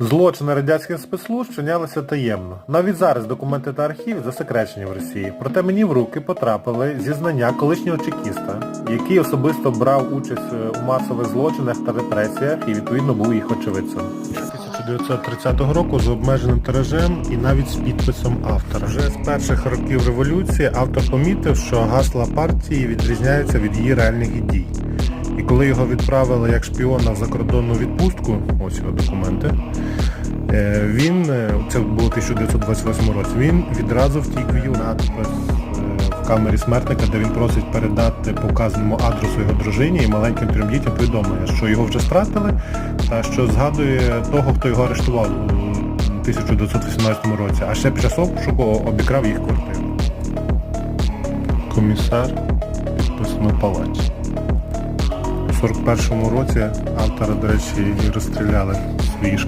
Злочини радянських спецслужб вчинялися таємно. Навіть зараз документи та архів засекречені в Росії. Проте мені в руки потрапили зізнання колишнього чекіста, який особисто брав участь е, у масових злочинах та репресіях і відповідно був їх очевидцем. 1930 року з обмеженим тиражем і навіть з підписом автора. Вже з перших років революції автор помітив, що гасла партії відрізняються від її реальних дій. І коли його відправили як шпіона в закордонну відпустку, ось його документи, е, він, е, це було в 1928 році, він відразу втік в ЮН надпис е, в камері смертника, де він просить передати по вказаному адресу його дружині і маленьким трьом дітям повідомлення, що його вже стратили, та що згадує того, хто його арештував у 1918 році, а ще під час обшуку обікрав їх квартиру. Комісар підписано палач. У 41-му році автора, до речі, розстріляли свої